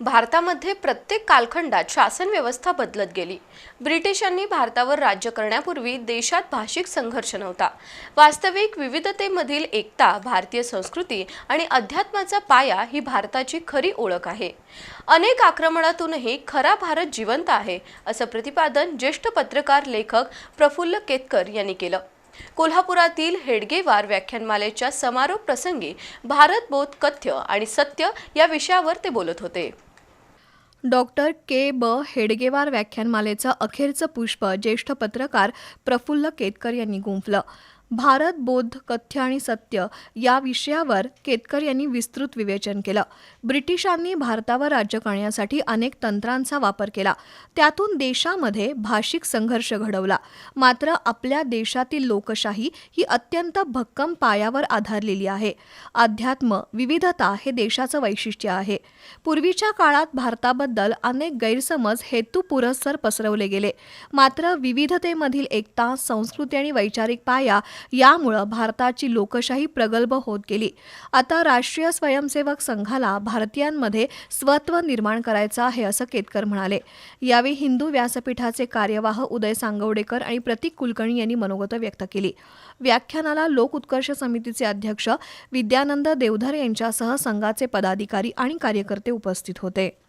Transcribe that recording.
भारतामध्ये प्रत्येक कालखंडात शासन व्यवस्था बदलत गेली. ब्रिटिशांनी भारतावर राज्य करण्यापूर्वी देशात भाषिक संघर्ष नव्हता. वास्तविक विविधतेमधील एकता भारतीय संस्कृती आणि अध्यात्माचा पाया ही भारताची खरी ओळख आहे. अनेक आक्रमणातूनही खरा भारत जिवंत आहे असं प्रतिपादन ज्येष्ठ पत्रकार लेखक प्रफुल्ल केतकर यांनी केलं. कोल्हापुरातील हेडगेवार व्याख्यानमालेच्या समारोप प्रसंगी भारत बोध कथ्य आणि सत्य या विषयावर ते बोलत होते. Doctor K. ब. हेडगेवार व्याख्यानमालेचं अखेरचं पुष्प ज्येष्ठ पत्रकार प्रफुल्ल केतकर यांनी गुंफलं. भारत बोध कथ्य आणि सत्य या विषयावर केतकर यांनी विस्तृत विवेचन केलं. ब्रिटिशांनी भारतावर राज्य करण्यासाठी अनेक तंत्रांचा वापर केला. त्यातून देशामध्ये भाषिक संघर्ष घडवला. मात्र आपल्या देशातील लोकशाही ही अत्यंत भक्कम पायावर आधारलेली आहे. अध्यात्म विविधता हे देशाचं वैशिष्ट्य आहे. पूर्वीच्या काळात भारताबद्दल अनेक गैरसमज हेतुपुरस्सर पसरवले गेले. मात्र विविधतेमधील एकता संस्कृती आणि वैचारिक पाया यामुळं भारताची लोकशाही प्रगल्भ होत गेली. आता राष्ट्रीय स्वयंसेवक संघाला भारतीयांमध्ये स्वत्व निर्माण करायचं आहे असं केतकर म्हणाले. यावेळी हिंदू व्यासपीठाचे कार्यवाह उदय सांगवडेकर आणि प्रतीक कुलकर्णी यांनी मनोगत व्यक्त केली. व्याख्यानाला लोक उत्कर्ष समितीचे अध्यक्ष विद्यानंद देवधर यांच्यासह संघाचे पदाधिकारी आणि कार्यकर्ते उपस्थित होते.